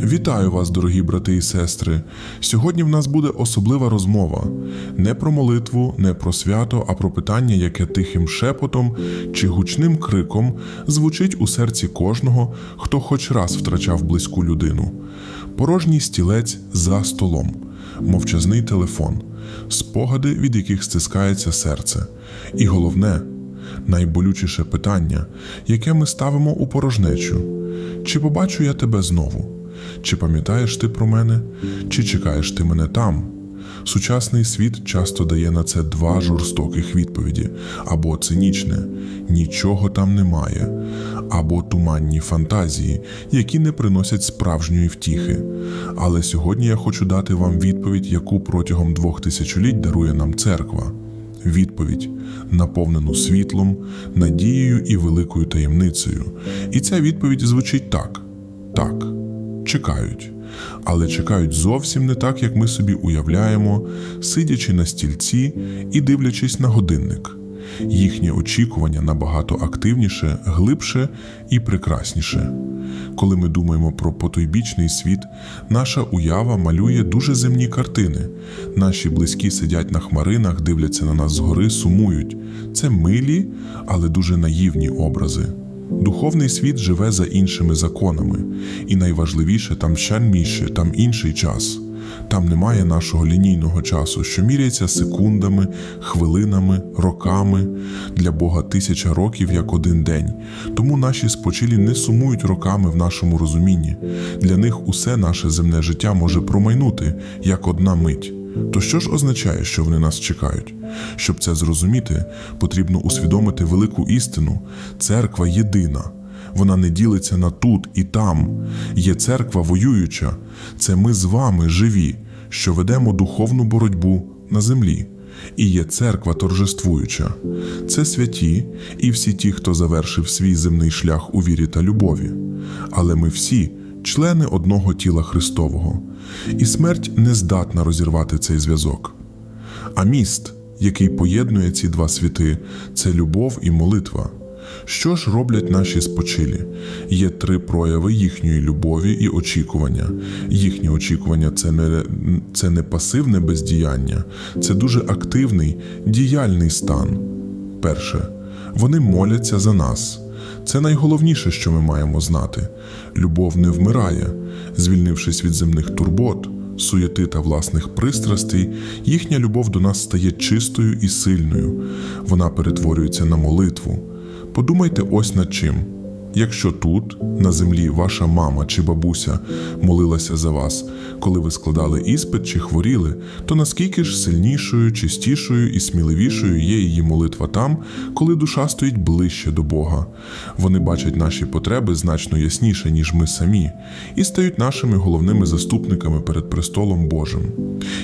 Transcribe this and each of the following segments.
Вітаю вас, дорогі брати і сестри. Сьогодні в нас буде особлива розмова не про молитву, не про свято, а про питання, яке тихим шепотом чи гучним криком звучить у серці кожного, хто хоч раз втрачав близьку людину. Порожній стілець за столом, мовчазний телефон, спогади, від яких стискається серце. І головне, найболючіше питання, яке ми ставимо у порожнечу: чи побачу я тебе знову? Чи пам'ятаєш ти про мене, чи чекаєш ти мене там? Сучасний світ часто дає на це два жорстоких відповіді: або цинічне нічого там немає, або туманні фантазії, які не приносять справжньої втіхи. Але сьогодні я хочу дати вам відповідь, яку протягом двох тисячоліть дарує нам церква. Відповідь, наповнену світлом, надією і великою таємницею. І ця відповідь звучить так: так, чекають. Але чекають зовсім не так, як ми собі уявляємо, сидячи на стільці і дивлячись на годинник. Їхнє очікування набагато активніше, глибше і прекрасніше. Коли ми думаємо про потойбічний світ, наша уява малює дуже земні картини. Наші близькі сидять на хмаринах, дивляться на нас згори, сумують. Це милі, але дуже наївні образи. Духовний світ живе за іншими законами, і найважливіше там щальніше, там інший час. Там немає нашого лінійного часу, що міряється секундами, хвилинами, роками. Для Бога тисяча років як один день. Тому наші спочилі не сумують роками в нашому розумінні. Для них усе наше земне життя може промайнути як одна мить. То що ж означає, що вони нас чекають? Щоб це зрозуміти, потрібно усвідомити велику істину: церква єдина. Вона не ділиться на тут і там. Є церква воююча. Це ми з вами живі, що ведемо духовну боротьбу на землі. І є церква торжествуюча. Це святі і всі ті, хто завершив свій земний шлях у вірі та любові. Але ми всі члени одного тіла Христового, і смерть не здатна розірвати цей зв'язок. А міст, який поєднує ці два світи, це любов і молитва. Що ж роблять наші спочилі? Є три прояви їхньої любові і очікування. Їхнє очікування це не, це не пасивне бездіяння, це дуже активний, діяльний стан. Перше, вони моляться за нас. Це найголовніше, що ми маємо знати. Любов не вмирає, звільнившись від земних турбот, суєти та власних пристрастей, їхня любов до нас стає чистою і сильною. Вона перетворюється на молитву. Подумайте ось над чим. Якщо тут, на землі, ваша мама чи бабуся молилася за вас, коли ви складали іспит чи хворіли, то наскільки ж сильнішою, чистішою і сміливішою є її молитва там, коли душа стоїть ближче до Бога. Вони бачать наші потреби значно ясніше, ніж ми самі, і стають нашими головними заступниками перед престолом Божим.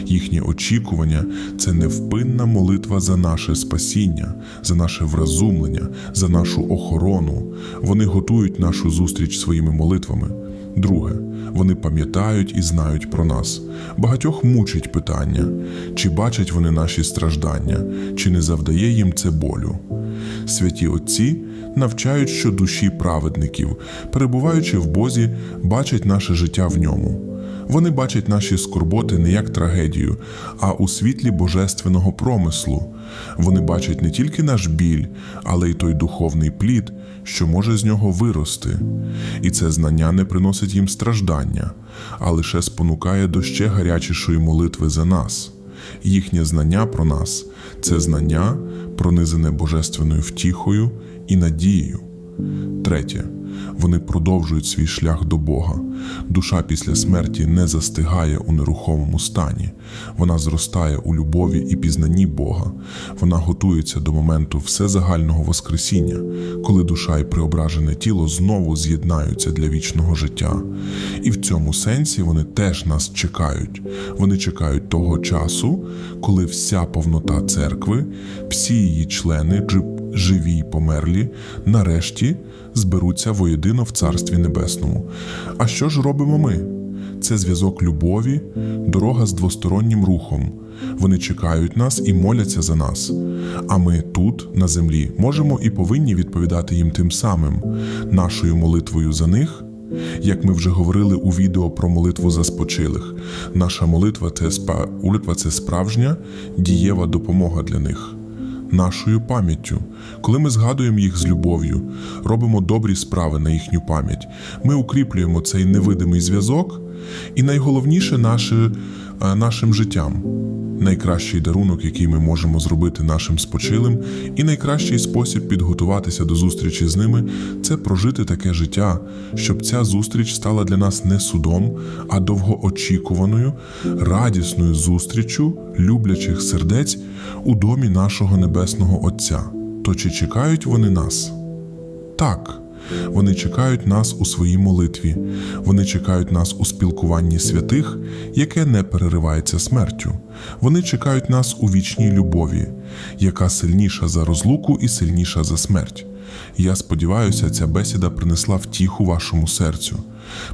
Їхнє очікування це невпинна молитва за наше спасіння, за наше вразумлення, за нашу охорону. Вони готують нашу зустріч своїми молитвами. Друге, вони пам'ятають і знають про нас. Багатьох мучить питання, чи бачать вони наші страждання, чи не завдає їм це болю. Святі Отці навчають, що душі праведників, перебуваючи в Бозі, бачать наше життя в ньому. Вони бачать наші скорботи не як трагедію, а у світлі божественного промислу. Вони бачать не тільки наш біль, але й той духовний плід, що може з нього вирости. І це знання не приносить їм страждання, а лише спонукає до ще гарячішої молитви за нас. Їхнє знання про нас це знання, пронизане божественною втіхою і надією. Третє. Вони продовжують свій шлях до Бога. Душа після смерті не застигає у нерухомому стані. Вона зростає у любові і пізнанні Бога. Вона готується до моменту всезагального Воскресіння, коли душа і преображене тіло знову з'єднаються для вічного життя. І в цьому сенсі вони теж нас чекають. Вони чекають того часу, коли вся повнота церкви, всі її члени, живі й померлі, нарешті зберуться воєдино в Царстві Небесному. А що ж робимо ми? Це зв'язок любові, дорога з двостороннім рухом. Вони чекають нас і моляться за нас. А ми тут, на землі, можемо і повинні відповідати їм тим самим, нашою молитвою за них Як ми вже говорили у відео про молитву за спочилих, наша молитва це, спа... це справжня дієва допомога для них. Нашою пам'яттю, коли ми згадуємо їх з любов'ю, робимо добрі справи на їхню пам'ять, ми укріплюємо цей невидимий зв'язок, і найголовніше наше, е, нашим життям. Найкращий дарунок, який ми можемо зробити нашим спочилим, і найкращий спосіб підготуватися до зустрічі з ними це прожити таке життя, щоб ця зустріч стала для нас не судом, а довгоочікуваною, радісною зустріччю люблячих сердець у домі нашого небесного Отця. То чи чекають вони нас? Так. Вони чекають нас у своїй молитві, вони чекають нас у спілкуванні святих, яке не переривається смертю. Вони чекають нас у вічній любові, яка сильніша за розлуку і сильніша за смерть. Я сподіваюся, ця бесіда принесла втіху вашому серцю.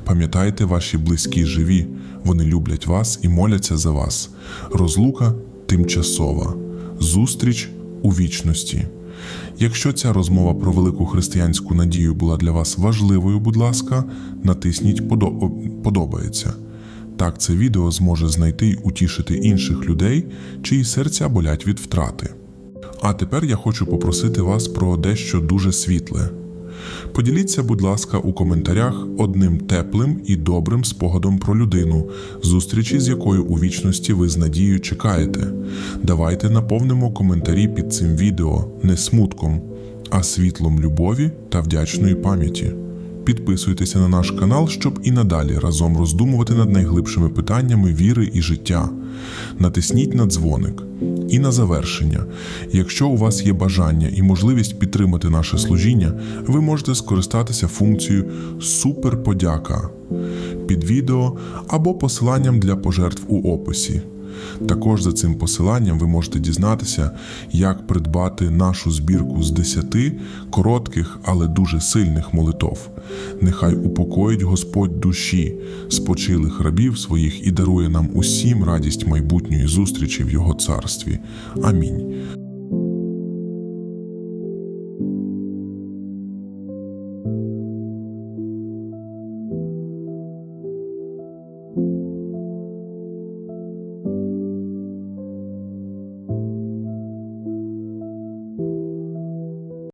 Пам'ятайте, ваші близькі живі, вони люблять вас і моляться за вас. Розлука тимчасова, зустріч у вічності. Якщо ця розмова про велику християнську надію була для вас важливою, будь ласка, натисніть подобається. Так це відео зможе знайти й утішити інших людей, чиї серця болять від втрати. А тепер я хочу попросити вас про дещо дуже світле. Поділіться, будь ласка, у коментарях одним теплим і добрим спогадом про людину, зустрічі з якою у вічності ви з надією чекаєте. Давайте наповнимо коментарі під цим відео не смутком, а світлом любові та вдячної пам'яті. Підписуйтеся на наш канал, щоб і надалі разом роздумувати над найглибшими питаннями віри і життя. Натисніть на дзвоник. І на завершення, якщо у вас є бажання і можливість підтримати наше служіння, ви можете скористатися функцією Суперподяка під відео або посиланням для пожертв у описі. Також за цим посиланням ви можете дізнатися, як придбати нашу збірку з 10 коротких, але дуже сильних молитов. Нехай упокоїть Господь душі спочилих рабів своїх і дарує нам усім радість майбутньої зустрічі в Його царстві. Амінь.